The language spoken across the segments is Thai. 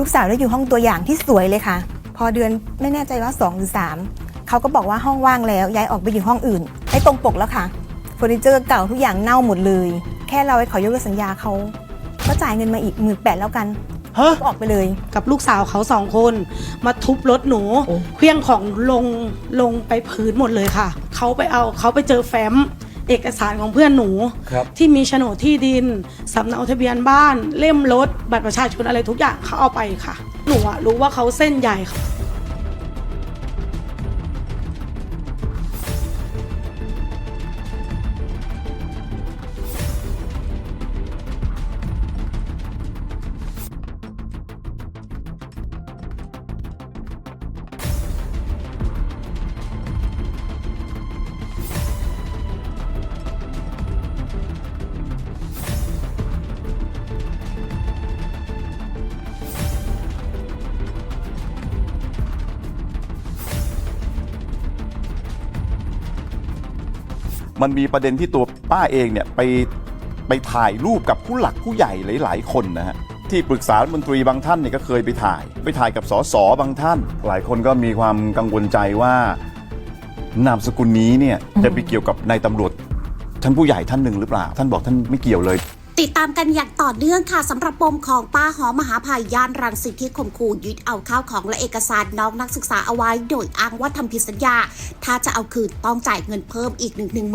ลูกสาวได้อยู่ห้องตัวอย่างที่สวยเลยค่ะ พอเดือนไม่แน่ใจว่า2หรือ3เขาก็บอกว่าห้องว่างแล้วย้ายออกไปอยู่ห้องอื่นไม่ตรงปกแล้วค่ะเฟอร์นิเจอร์เก่าทุกอย่างเน่าหมดเลย แค่เราให้เขายกเลิกสัญญาเขาก็จ่ายเงินมาอีกหมื่นแปดแล้วกันฮะก็ออกไปเลย กับลูกสาวเขาสองคน มาทุบรถหนูโอ้เคลี้ยงของลงลงไปพื้นหมดเลยค่ะ เขาไปเอาเขาไปเจอแฟ้ม เอกสารของเพื่อนหนู ครับ ที่มีโฉนดที่ดินสำเนาทะเบียนบ้าน เล่มรถบัตรประชาชนอะไรทุกอย่างเขาเอาไปค่ะ หนูอะรู้ว่าเขาเส้นใหญ่ค่ะ มันมีประเด็นที่ตัวป้าเองเนี่ยไปไปถ่ายรูปกับผู้หลักผู้ใหญ่หลาย ๆ คนนะฮะที่ปรึกษารัฐมนตรีบางท่านเนี่ยก็เคยไปถ่าย ไปถ่ายกับสสบางท่าน หลายคนก็มีความกังวลใจว่านามสกุลนี้เนี่ยจะไปเกี่ยวกับนายตำรวจท่านผู้ใหญ่ท่านหนึ่งหรือเปล่า ท่านบอกท่านไม่เกี่ยวเลย ติดตามกันอย่างต่อเนื่องค่ะสำหรับปมของป้าหอมหาภัยย่านรังสิตที่ข่มขู่ยึดเอาข้าวของและเอกสารน้องนักศึกษาเอาไว้ โดยอ้างว่าทำผิดสัญญา ถ้าจะเอาคืนต้องจ่ายเงินเพิ่มอีก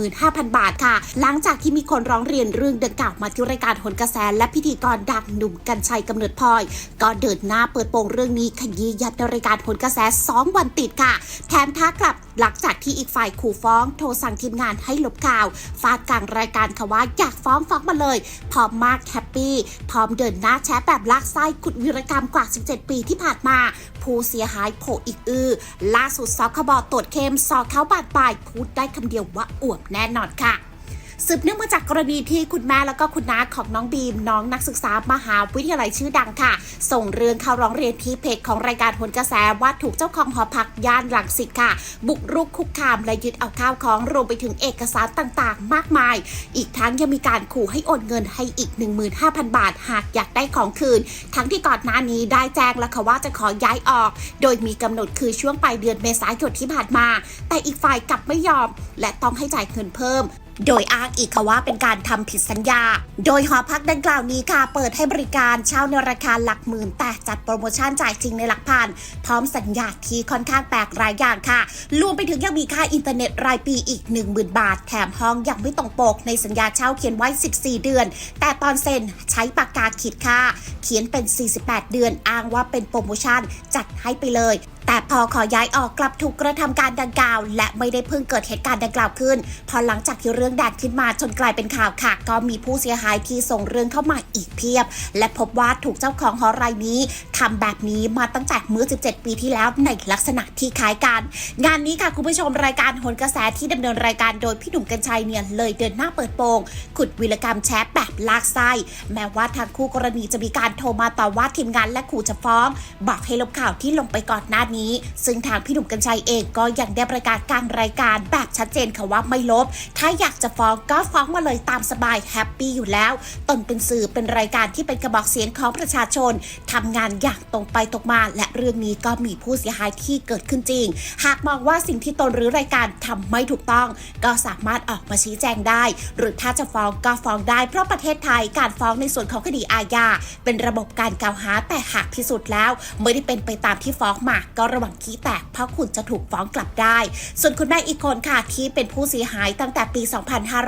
15,000 บาทค่ะ หลังจากที่มีคนร้องเรียนเรื่องดังกล่าวมาที่รายการหนกระแสและพิธีกรดังหนุ่มกัญชัยกำเนิดพลอย ก็เดินหน้าเปิดโปงเรื่องนี้ขยี้ยัดในรายการหนกระแส 2 วันติดค่ะ แถมท้ากลับหลังจากที่อีกฝ่ายขู่ฟ้อง โทรสั่งทีมงานให้ลบข่าวฟาดกลางรายการค่ะว่าอยากฟ้องฟ้องมาเลยร้อมมากแฮปปี้ พร้อมเดินหน้าแชร์แบบลากไส้ขุดวิรกรรมกว่า 17 ปีที่ผ่านมา ผู้เสียหายโผอีกอือ ล่าสุดสคบอตรวจเข้มสอเขาบาดปลายพูดได้คำเดียวว่าอวบแน่นอนค่ะ สืบเนื่องมาจากกรณีที่คุณแม่แล้วก็คุณน้าของน้องบีมน้องนักศึกษามหาวิทยาลัยชื่อดังค่ะ ส่งเรื่องเข้าร้องเรียนที่เพจของรายการโหนกระแสว่าถูกเจ้าของหอพักย่านรังสิตค่ะ บุกรุกคุกคามและยึดเอาข้าวของรวมไปถึงเอกสารต่างๆ มากมาย อีกทั้งยังมีการขู่ให้โอนเงินให้อีก 15,000 บาท หากอยากได้ของคืน ทั้งที่ก่อนหน้านี้ได้แจ้งแล้วค่ะว่าจะขอย้ายออก โดยมีกำหนดคือช่วงปลายเดือนเมษายนที่ผ่านมา แต่อีกฝ่ายกลับไม่ยอม และต้องให้จ่ายเงินเพิ่ม โดยอ้างอีกค่ะว่าเป็นการทำผิดสัญญา โดยหอพักดังกล่าวนี้ค่ะ เปิดให้บริการเช่าในราคาหลักหมื่น แต่จัดโปรโมชั่นจ่ายจริงในหลักพัน พร้อมสัญญาที่ค่อนข้างแปลกรายอย่างค่ะ รวมไปถึงยังมีค่าอินเทอร์เน็ตรายปีอีก 10,000 บาท แถมห้องยังไม่ตรงปกในสัญญาเช่าเขียนไว้ 14 เดือน แต่ตอนเซ็นใช้ปากกาขีดค่า เขียนเป็น 48 เดือน อ้างว่าเป็นโปรโมชั่นจัดให้ไปเลย แต่พอขอย้ายออกกลับถูกกระทำการดังกล่าว และไม่ได้เพิ่งเกิดเหตุการณ์ดังกล่าวขึ้น พอหลังจากที่เรื่องแดดขึ้นมาจนกลายเป็นข่าวค่ะ ก็มีผู้เสียหายที่ส่งเรื่องเข้ามาอีกเพียบ และพบว่าถูกเจ้าของหอรายนี้ทำแบบนี้มาตั้งแต่เมื่อ 17 ปีที่แล้วในลักษณะที่คล้ายกัน งานนี้ค่ะคุณผู้ชมรายการโหนกระแสที่ดำเนินรายการโดยพี่หนุ่มกัญชัยเนี่ยเลยเดินหน้าเปิดโปงขุดวิรกรรมแชทแบบลากไส้แม้ว่าทางคู่กรณีจะมีการโทรมาต่อว่าทีมงานและขู่จะฟ้อง บอกให้ลบข่าวที่ลงไปก่อนหน้านี้ ซึ่งทางพี่หนุ่มกัญชัยเองก็ยังได้ประกาศกลารรายการแบบชัดเจนค่ะว่าไม่ลบ ถ้าอยากจะฟ้องก็ฟ้องมาเลยตามสบายแฮปปี้อยู่แล้ว ตนเป็นสื่อเป็นรายการที่เป็นกระบอกเสียงของประชาชนทำงานอย่างตรงไปตรงมา และเรื่องนี้ก็มีผู้เสียหายที่เกิดขึ้นจริง หากมองว่าสิ่งที่ตนหรือรายการทำไม่ถูกต้อง ก็สามารถออกมาชี้แจงได้ หรือถ้าจะฟ้องก็ฟ้องได้เพราะประเทศไทยการฟ้องในส่วนของคดีอาญาเป็นระบบการกล่าวหาแต่หากพิสูจน์แล้ว ไม่ได้เป็นไปตามที่ฟ้องมาก็ระวังขี้แตกเพราะคุณจะถูกฟ้องกลับได้ ส่วนคุณแม่อีกคนค่ะที่เป็นผู้เสียหายตั้งแต่ปี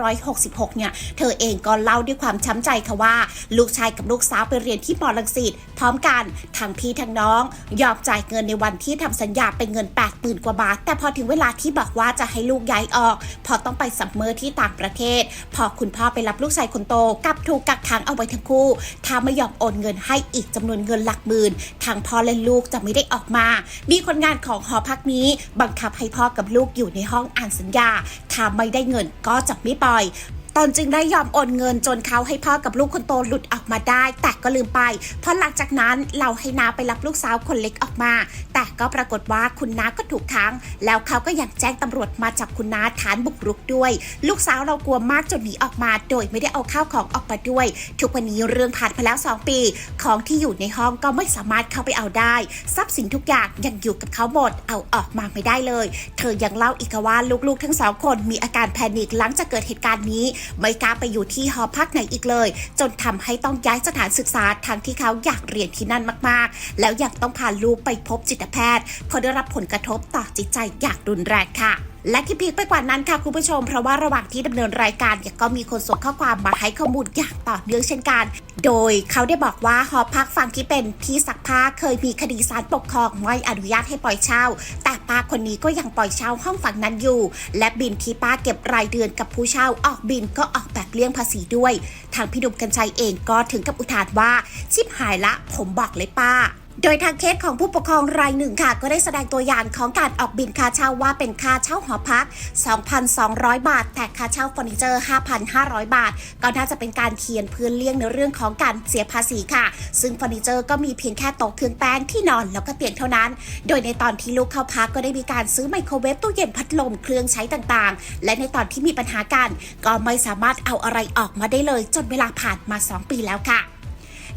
2566 เนี่ย เธอเองก็เล่าด้วยความช้ำใจค่ะว่า ลูกชายกับลูกสาวไปเรียนที่มอลังสิตพร้อมกันทั้งพี่ทั้งน้อง ยอมจ่ายเงินในวันที่ทำสัญญาเป็นเงิน 80,000 กว่าบาท แต่พอถึงเวลาที่บอกว่าจะให้ลูกย้ายออก พอต้องไปสัมเมอที่ต่างประเทศ พอคุณพ่อไปรับลูกชายคนโตกับถูกกักขังเอาไว้ทั้งคู่ถ้าไม่ยอมโอนเงินให้อีกจำนวนเงินหลักหมื่นทางพ่อและลูกจะไม่ได้ออกมามีคนงานของหอพักนี้ บังคับให้พ่อกับลูกอยู่ในห้องอ่านสัญญา ถ้าไม่ได้เงินก็จะไม่ปล่อย ตนจึงได้ยอมโอนเงินจนเขาให้พ่อกับลูกคนโตหลุดออกมาได้ แต่ก็ลืมไป เพราะหลังจากนั้นเราให้นาไปรับลูกสาวคนเล็กออกมา แต่ก็ปรากฏว่าคุณน้าก็ถูกค้าง แล้วเขาก็ยังแจ้งตำรวจมาจับคุณน้าฐานบุกรุกด้วย ลูกสาวเรากลัวมากจนหนีออกมา โดยไม่ได้เอาข้าวของออกมาด้วย ทุกวันนี้เรื่องผ่านไปแล้ว 2 ปี ของที่อยู่ในห้องก็ไม่สามารถเข้าไปเอาได้ ทรัพย์สินทุกอย่างยังอยู่กับเขาหมด เอาออกมาไม่ได้เลย เธอยังเล่าอีกว่าลูกๆ ทั้งสองคนมีอาการแพนิคหลังจากเกิดเหตุการณ์นี้ไม่กล้าไปอยู่ที่หอพักไหนอีกเลย จนทำให้ต้องย้ายสถานศึกษาทั้งที่เขาอยากเรียนที่นั่นมากๆ แล้วยังต้องพาลูกไปพบจิตแพทย์เพราะได้รับผลกระทบต่อจิตใจอย่างรุนแรงค่ะและที่พีคไปกว่านั้นค่ะคุณผู้ชม เพราะว่าระหว่างที่ดำเนินรายการเนี่ยก็มีคนส่งข้อความมาให้ข้อมูลอย่างต่อเนื่องเช่นกัน โดยเขาได้บอกว่าหอพักฝั่งที่เป็นที่ซักผ้าเคยมีคดีศาลปกครองไม่อนุญาตให้ปล่อยเช่า แต่ ป้าคนนี้ก็ยังปล่อยเช่าห้องฝั่งนั้นอยู่ และบินที่ป้าเก็บรายเดือนกับผู้เช่าออกบินก็ออกแบบเลี่ยงภาษีด้วย ทางพี่ดุมกันชัยเองก็ถึงกับอุทานว่าชิบหายละ ผมบอกเลยป้า โดยทางเคสของผู้ปกครองรายหนึ่งค่ะ ก็ได้แสดงตัวอย่างของการออกบินค่าเช่าว่าเป็นค่าเช่าหอพัก 2,200 บาท แต่ค่าเช่าเฟอร์นิเจอร์ 5,500 บาท ก็น่าจะเป็นการเขียนเพื่อเลี่ยงในเรื่องของการเสียภาษีค่ะ ซึ่งเฟอร์นิเจอร์ก็มีเพียงแค่โต๊ะเครื่องแป้งที่นอนแล้วก็เตียงเท่านั้น โดยในตอนที่ลูกเข้าพักก็ได้มีการซื้อไมโครเวฟตู้เย็นพัดลมเครื่องใช้ต่างๆ และในตอนที่มีปัญหากันก็ไม่สามารถเอาอะไรออกมาได้เลย จนเวลาผ่านมา 2 ปีแล้วค่ะ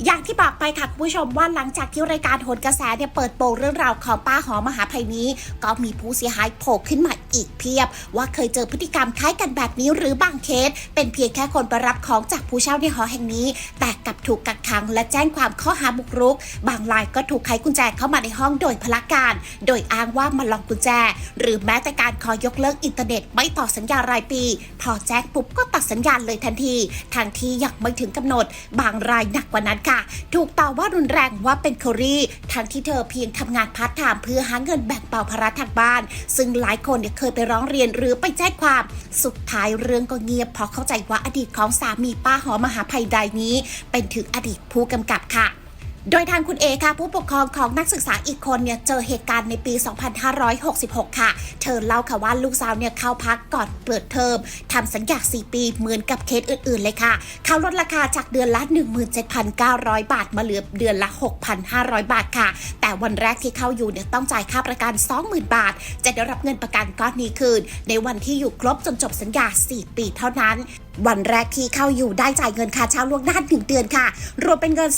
อย่างที่บอกไปค่ะคุณผู้ชมว่าหลังจากที่รายการโหนกระแสเนี่ยเปิดโปงเรื่องราวของป้าหอมหาภัยนี้ ก็มีผู้เสียหายโผล่ขึ้นมาอีกเพียบ ว่าเคยเจอพฤติกรรมคล้ายกันแบบนี้หรือบางเคส เป็นเพียงแค่คนไปรับของจากผู้เช่าในหอแห่งนี้ แต่กลับถูกกักขัง และแจ้งความข้อหาบุกรุก บางรายก็ถูกไขกุญแจเข้ามาในห้องโดยพละการ โดยอ้างว่ามาลองกุญแจ หรือแม้แต่การขอยกเลิกอินเทอร์เน็ตไม่ต่อสัญญารายปี พอแจ้งปุ๊บก็ตัดสัญญาณเลยทันทีทางที่ยังไม่ถึงกำหนด บางรายหนักกว่านั้นค่ะถูกต่อว่ารุนแรงว่าเป็นเคอรี่ ทั้งที่เธอเพียงทำงานพาร์ทไทม์เพื่อหาเงินแบ่งเบาภาระทางบ้าน ซึ่งหลายคนเนี่ยเคยไปร้องเรียนหรือไปแจ้งความ สุดท้ายเรื่องก็เงียบเพราะเข้าใจว่าอดีตของสามีป้าหอมหาภัยใดนี้ เป็นถึงอดีตผู้กำกับค่ะ โดยทางคุณเอค่ะผู้ปกครองของนักศึกษาอีกคนเนี่ยเจอเหตุการณ์ในปี 2566 ค่ะ เธอเล่าค่ะว่าลูกสาวเนี่ยเข้าพักก่อนเปิดเทอมทำสัญญา 4 ปีเหมือนกับเคสอื่นๆ เลยค่ะ เขาลดราคาจากเดือนละ 17,900 บาทมาเหลือเดือนละ 6,500 บาทค่ะ แต่วันแรกที่เข้าอยู่เนี่ยต้องจ่ายค่าประกัน 20,000 บาท จะได้รับเงินประกันก้อนนี้คืน ในวันที่อยู่ครบจนจบสัญญา 4 ปีเท่านั้น วันแรกที่เข้าอยู่ได้จ่ายเงินค่าเช่าล่วงหน้าหนึ่งเดือนค่ะ รวมเป็นเงิน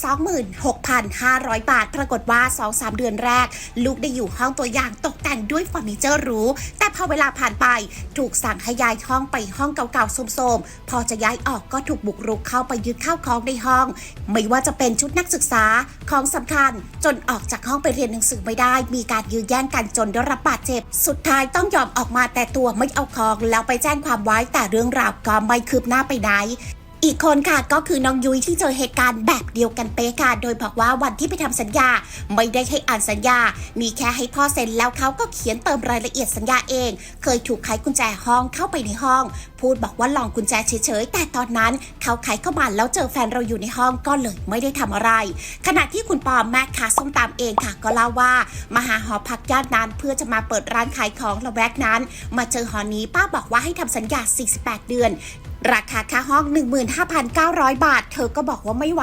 26,500 บาท ปรากฏว่า 2-3 เดือนแรก ลูกได้อยู่ห้องตัวอย่างตกแต่งด้วยเฟอร์นิเจอร์หรูแต่พอเวลาผ่านไป ถูกสั่งให้ย้ายห้องไปห้องเก่าๆโทมๆ พอจะย้ายออกก็ถูกบุกรุกเข้าไปยึดข้าวของในห้อง ไม่ว่าจะเป็นชุดนักศึกษาของสำคัญ จนออกจากห้องไปเรียนหนังสือไม่ได้ มีการยื้อแย่งกันจนได้รับบาดเจ็บ สุดท้ายต้องยอมออกมาแต่ตัวไม่เอาของแล้วไปแจ้งความไว้แต่เรื่องราวก็ไม่คืบหน้าไปไหนอีกคนค่ะก็คือน้องยุ้ยที่เจอเหตุการณ์แบบเดียวกันเป๊ะค่ะ โดยบอกว่าวันที่ไปทำสัญญา ไม่ได้ให้อ่านสัญญา มีแค่ให้พ่อเซ็นแล้วเขาก็เขียนเติมรายละเอียดสัญญาเอง เคยถูกไขกุญแจห้องเข้าไปในห้อง พูดบอกว่าลองกุญแจเฉยๆ แต่ตอนนั้นเขาไขเข้ามาแล้วเจอแฟนเราอยู่ในห้องก็เลยไม่ได้ทำอะไร ขณะที่คุณปอมแม่ค้าส้มตำเองค่ะ ก็เล่าว่ามาหาหอพักย่านนั้นเพื่อจะมาเปิดร้านขายของละแวกนั้น มาเจอหอนี้ป้าบอกว่าให้ทำสัญญา 48 เดือน ราคาค่าห้อง 15,900 บาท เธอก็บอกว่าไม่ไหว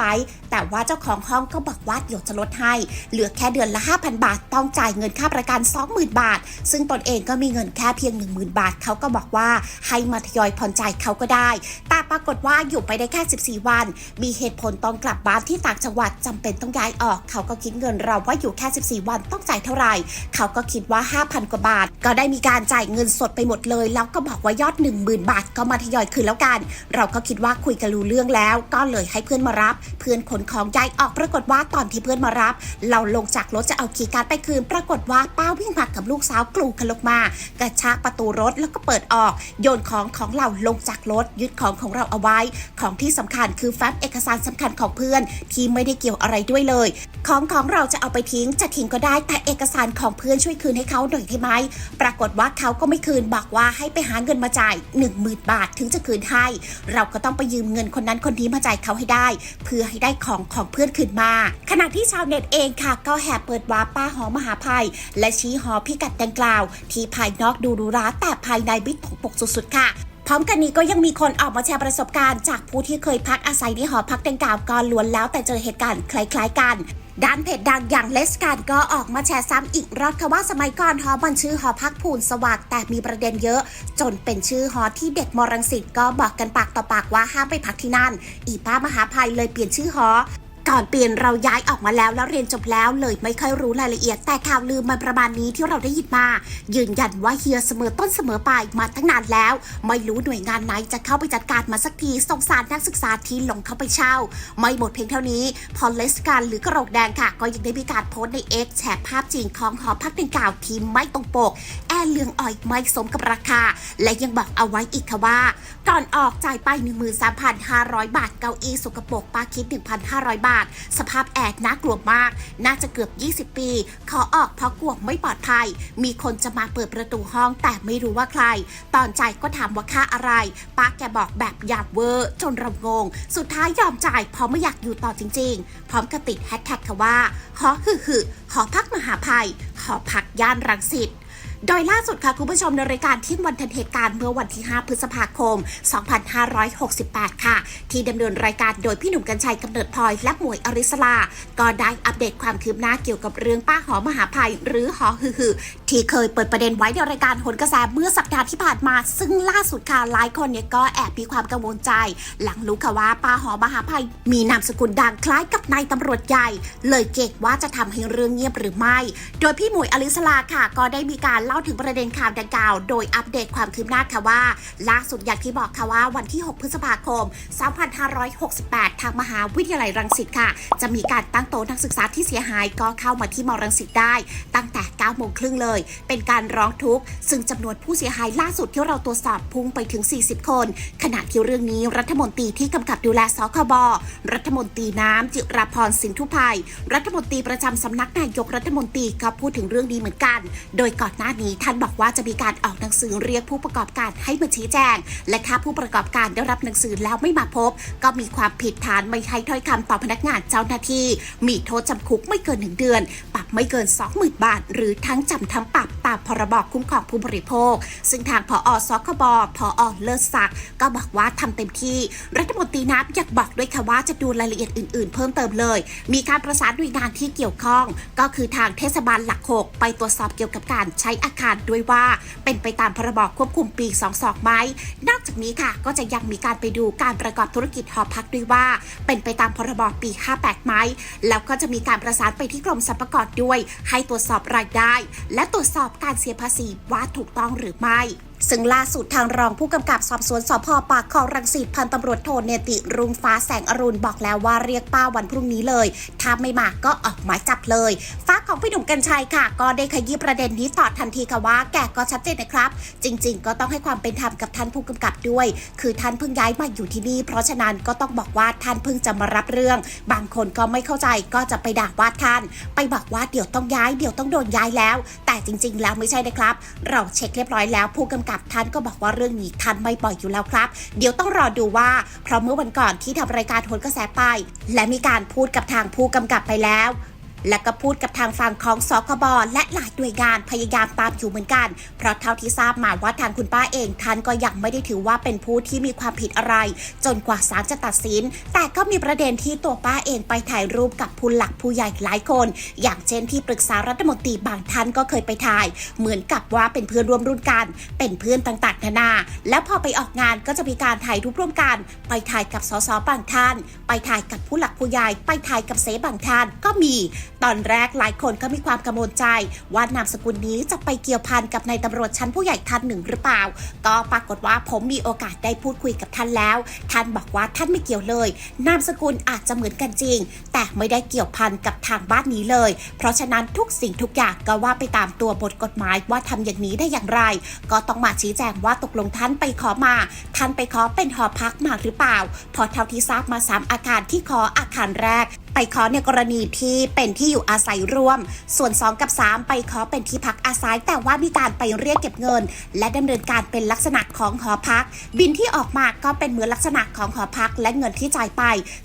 แต่ว่าเจ้าของห้องก็บอกว่าเดี๋ยวจะลดให้ เหลือแค่เดือนละ 5,000 บาท ต้องจ่ายเงินค่าประกัน 20,000 บาท ซึ่งตนเองก็มีเงินแค่เพียง 10,000 บาท เขาก็บอกว่าให้มาทยอยผ่อนจ่ายเขาก็ได้ แต่ปรากฏว่าอยู่ไปได้แค่ 14 วัน มีเหตุผลต้องกลับบ้านที่ต่างจังหวัดจำเป็นต้องย้ายออก เขาก็คิดเงินเราว่าอยู่แค่ 14 วันต้องจ่ายเท่าไหร่ เขาก็คิดว่า 5,000 กว่าบาท ก็ได้มีการจ่ายเงินสดไปหมดเลย แล้วก็บอกว่ายอด 10,000 บาท ก็มาทยอยคืนแล้วกันเราก็คิดว่าคุยกันรู้เรื่องแล้ว ก็เลยให้เพื่อนมารับ เพื่อนขนของย้ายออกปรากฏว่าตอนที่เพื่อนมารับ เราลงจากรถจะเอาคีย์การ์ดไปคืน ปรากฏว่าป้าวิ่งมากับลูกสาวกลูกันลงมา กระชากประตูรถแล้วก็เปิดออก โยนของของเราลงจากรถยึดของของเราเอาไว้ ของที่สำคัญคือแฟ้มเอกสารสำคัญของเพื่อน ที่ไม่ได้เกี่ยวอะไรด้วยเลย ของของเราจะเอาไปทิ้งจะทิ้งก็ได้แต่เอกสารของเพื่อนช่วยคืนให้เขาหน่อยได้ไหมปรากฏว่าเขาก็ไม่คืนบอกว่าให้ไปหาเงินมาจ่าย 10,000 บาทถึงจะคืนให้เราก็ต้องไปยืมเงินคนนั้นคนนี้มาจ่ายเขาให้ได้ เพื่อให้ได้ของของเพื่อนคืนมา ขณะที่ชาวเน็ตเองค่ะ ก็แห่เปิดวาป้าหอมหาภัย และชี้หอพิกัดดังกล่าว ที่ภายนอกดูหรูหราแต่ภายในบิ๊กปกสุดๆค่ะพร้อมกันนี้ก็ยังมีคนออกมาแชร์ประสบการณ์จากผู้ที่เคยพักอาศัยในหอพักดังกล่าวก็ล้วนแล้วแต่เจอเหตุการณ์คล้ายๆกัน ด้านเพจดังอย่างเลสการก็ออกมาแชร์ซ้ำอีกรอบค่ะว่าสมัยก่อนหอบันชื่อหอพักภูนสวัสดิ์แต่มีประเด็นเยอะ จนเป็นชื่อหอที่เด็กมรังสิตก็บอกกันปากต่อปากว่าห้ามไปพักที่นั่น อีป้ามหาภัยเลยเปลี่ยนชื่อหอ ก่อนเปลี่ยนเราย้ายออกมาแล้วแล้วเรียนจบแล้วเลยไม่ค่อยรู้รายละเอียด แต่ข่าวลืมมันประมาณนี้ที่เราได้ยินมา ยืนยันว่าเฮียเสมอต้นเสมอปลายมาตั้งนานแล้ว ไม่รู้หน่วยงานไหนจะเข้าไปจัดการมาสักทีสงสารนักศึกษาที่หลงเข้าไปเช่า ไม่หมดเพียงเท่านี้ พอเลสการหรือกระโหลกแดงค่ะ ก็ยังได้มีการโพสต์ในเอ็กแชร์ภาพจริงของหอพักดังกล่าวที่ไม่ตรงปก แอร์เลืองอ่อยไม่สมกับราคา และยังบอกเอาไว้อีกค่ะว่า ก่อนออกจ่ายไป 13,500 บาท เก้าอี้สกปรกป้าคิด 1,500 บาท สภาพแอร์น่ากลัวมาก น่าจะเกือบ 20 ปี ขอออกเพราะกลัวไม่ปลอดภัย มีคนจะมาเปิดประตูห้องแต่ไม่รู้ว่าใคร ตอนจ่ายก็ถามว่าค่าอะไร ป้าแกบอกแบบหยาบเวอร์จนเรางง สุดท้ายยอมจ่ายเพราะไม่อยากอยู่ต่อจริง ๆ พร้อมกับติดแฮชแท็กค่ะว่าหอคือคือหอพักมหาภัยหอพักย่านรังสิต โดยล่าสุดค่ะคุณผู้ชมในรายการที่วันทันเหตุการณ์เมื่อวันที่ 5 พฤษภาคม 2568 ค่ะ ที่ดำเนินรายการโดยพี่หนุ่มกัญชัยกำเนิดพลอยและหมวยอริสลา ก็ได้อัปเดตความคืบหน้าเกี่ยวกับเรื่องป้าหอมหาภัย หรือหอฮือฮือที่เคยเปิดประเด็นไว้ในรายการโหนกระแสเมื่อสัปดาห์ที่ผ่านมา ซึ่งล่าสุดค่ะหลายคนเนี่ยก็แอบมีความกังวลใจ หลังรู้ค่ะว่าป้าหอมหาภัย มีนามสกุลดังคล้ายกับนายตำรวจใหญ่ เลยเกรงว่าจะทำให้เรื่องเงียบหรือไม่ โดยพี่หมวยอลิสลาค่ะ ก็ได้มีการเล่าถึงประเด็นข่าวดังกล่าว โดยอัปเดตความคืบหน้าค่ะว่า ล่าสุดอย่างที่บอกค่ะว่าวันที่ 6 พฤษภาคม 2568 ทางมหาวิทยาลัยรังสิตค่ะ จะมีการตั้งโต๊ะนักศึกษาที่เสียหายก็เข้ามาที่มรังสิตได้ ตั้งแต่ 9 โมงครึ่งเลย เป็นการร้องทุกข์ ซึ่งจำนวนผู้เสียหายล่าสุดที่เราตรวจสอบพุ่งไปถึง 40 คน ขณะที่เรื่องนี้รัฐมนตรีที่กำกับดูแลสคบรัฐมนตรีน้ำจิราพรสินทุภัยรัฐมนตรีประจำสำนักนายกรัฐมนตรีก็พูดถึงเรื่องนี้เหมือนกัน โดยก่อนหน้านี้ท่านบอกว่าจะมีการออกหนังสือเรียกผู้ประกอบการให้มาชี้แจง และถ้าผู้ประกอบการได้รับหนังสือแล้วไม่มาพบ ก็มีความผิดฐานไม่ให้ถ้อยคำต่อพนักงานเจ้าหน้าที่ มีโทษจำคุกไม่เกิน1เดือน ปรับไม่เกิน 20,000 บาท หรือทั้งจำทั้งปรับตามพรบคุ้มครองผู้บริโภค ซึ่งทางผอสคบผอเลิศศักดิ์ก็บอกว่าทำเต็มที่ รัฐมนตรีน้ำอยากบอกด้วยค่ะว่าจะดูรายละเอียดอื่น ๆ เพิ่มเติมเลย มีการประสานหน่วยงานที่เกี่ยวข้อง ก็คือทางเทศบาลหลักหกไปตรวจสอบเกี่ยวกับการใช้อาคารด้วยว่า เป็นไปตามพรบควบคุมปี 22ไหมนอกจากนี้ค่ะ ก็จะยังมีการไปดูการประกอบธุรกิจหอพักด้วยว่า เป็นไปตามพรบปี 58ไหมแล้วก็จะมีการประสานไปที่กรมสรรพากรด้วย ให้ตรวจสอบรายได้ และตรวจสอบการเสียภาษีว่าถูกต้องหรือไม่ ซึ่งล่าสุดทางรองผู้กำกับสอบสวนสพปากคลองรังสิตพันตำรวจโทเนติรุงฟ้าแสงอรุณบอกแล้วว่าเรียกป้าวันพรุ่งนี้เลย ถ้าไม่มาก็ออกหมายจับเลยฟ้าของพี่หนุ่มกัญชัยค่ะ ก็ได้ขยี้ประเด็นนี้ต่อทันทีค่ะว่า แกก็ชัดเจนนะครับ จริง ๆ ก็ต้องให้ความเป็นธรรมกับท่านผู้กำกับด้วย คือท่านเพิ่งย้ายมาอยู่ที่นี่เพราะฉะนั้นก็ต้องบอกว่าท่านเพิ่งจะมารับเรื่อง บางคนก็ไม่เข้าใจก็จะไปด่าว่าท่าน ไปบอกว่าเดี๋ยวต้องย้ายเดี๋ยวต้องโดนย้ายแล้วแต่จริง ๆ แล้วไม่ใช่นะครับ เราเช็คเรียบร้อยแล้ว ผู้กำกับท่านก็บอกว่าเรื่องนี้ท่านไม่ปล่อยอยู่แล้วครับ เดี๋ยวต้องรอดูว่า เพราะเมื่อวันก่อนที่ทำรายการโหนกระแสไป และมีการพูดกับทางผู้กำกับไปแล้ว และก็พูดกับทางฝั่งของสคบและหลายหน่วยงานพยายามตามอยู่เหมือนกัน เพราะเท่าที่ทราบมาว่าทางคุณป้าเองท่านก็ยังไม่ได้ถือว่าเป็นผู้ที่มีความผิดอะไร จนกว่าศาลจะตัดสิน แต่ก็มีประเด็นที่ตัวป้าเองไปถ่ายรูปกับผู้หลักผู้ใหญ่หลายคน อย่างเช่นที่ปรึกษารัฐมนตรีบางท่านก็เคยไปถ่าย เหมือนกับว่าเป็นเพื่อนร่วมรุ่นกัน เป็นเพื่อนต่างๆนานา แล้วพอไปออกงานก็จะมีการถ่ายรูปร่วมกัน ไปถ่ายกับสสบางท่าน ไปถ่ายกับผู้หลักผู้ใหญ่ ไปถ่ายกับเสบางท่านก็มี ตอนแรกหลายคนก็มีความกังวลใจ ว่านามสกุลนี้จะไปเกี่ยวพันกับนายตำรวจชั้นผู้ใหญ่ท่านหนึ่งหรือเปล่า ก็ปรากฏว่าผมมีโอกาสได้พูดคุยกับท่านแล้ว ท่านบอกว่าท่านไม่เกี่ยวเลย นามสกุลอาจจะเหมือนกันจริง แต่ไม่ได้เกี่ยวพันกับทางบ้านนี้เลย เพราะฉะนั้นทุกสิ่งทุกอย่างก็ว่าไปตามตัวบทกฎหมายว่าทำอย่างนี้ได้อย่างไร ก็ต้องมาชี้แจงว่าตกลงท่านไปขอมา ท่านไปขอเป็นหอพักมาหรือเปล่า พอเท่าที่ทราบมาสามอาคารที่ขออาคารแรกไปขอในกรณีที่เป็นที่อยู่อาศัยร่วม ส่วน 2 กับ 3 ไปขอเป็นที่พักอาศัย แต่ว่ามีการไปเรียกเก็บเงิน และดำเนินการเป็นลักษณะของหอพัก บินที่ออกมาก็เป็นเหมือนลักษณะของหอพัก และเงินที่จ่ายไป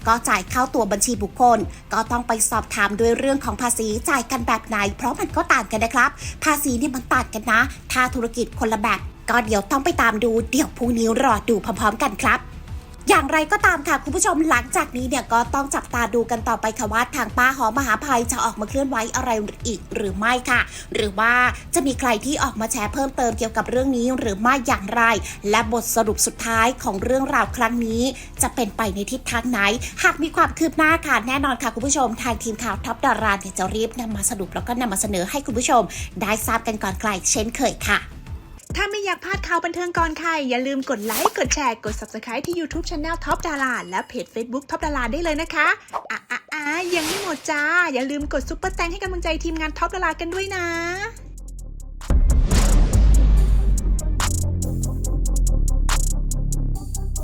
ก็จ่ายเข้าตัวบัญชีบุคคล ก็ต้องไปสอบถามด้วยเรื่องของภาษีจ่ายกันแบบไหน เพราะมันก็ต่างกันนะครับ ภาษีเนี่ยมันต่างกันนะ ถ้าธุรกิจคนละแบบก็เดี๋ยวต้องไปตามดู เดี๋ยวพรุ่งนี้รอดูพร้อมๆกันครับ อย่างไรก็ตามค่ะคุณผู้ชมหลังจากนี้เนี่ยก็ต้องจับตาดูกันต่อไปค่ะว่าทางป้าหอมมหาภัยจะออกมาเคลื่อนไหวอะไรอีกหรือไม่ค่ะ หรือว่าจะมีใครที่ออกมาแชร์เพิ่มเติมเกี่ยวกับเรื่องนี้หรือไม่อย่างไร และบทสรุปสุดท้ายของเรื่องราวครั้งนี้ จะเป็นไปในทิศทางไหน หากมีความคืบหน้าค่ะแน่นอนค่ะคุณผู้ชม ทางทีมข่าวท็อปดาราเนี่ยจะรีบนำมาสรุปแล้วก็นำมาเสนอให้คุณผู้ชม ได้ทราบกันก่อนใครเช่นเคยค่ะ ถ้าไม่อยากพลาดข่าวบันเทิงก่อนใคร อย่าลืมกดไลค์ กดแชร์ กด Subscribe ที่ YouTube Channel Top ดาราและเพจ Facebook Top ดาราได้เลยนะคะอะอะอะยังไม่หมดจ้า อย่าลืมกดซุปเปอร์แตงให้กำลังใจทีมงาน Top ดารากันด้วยนะ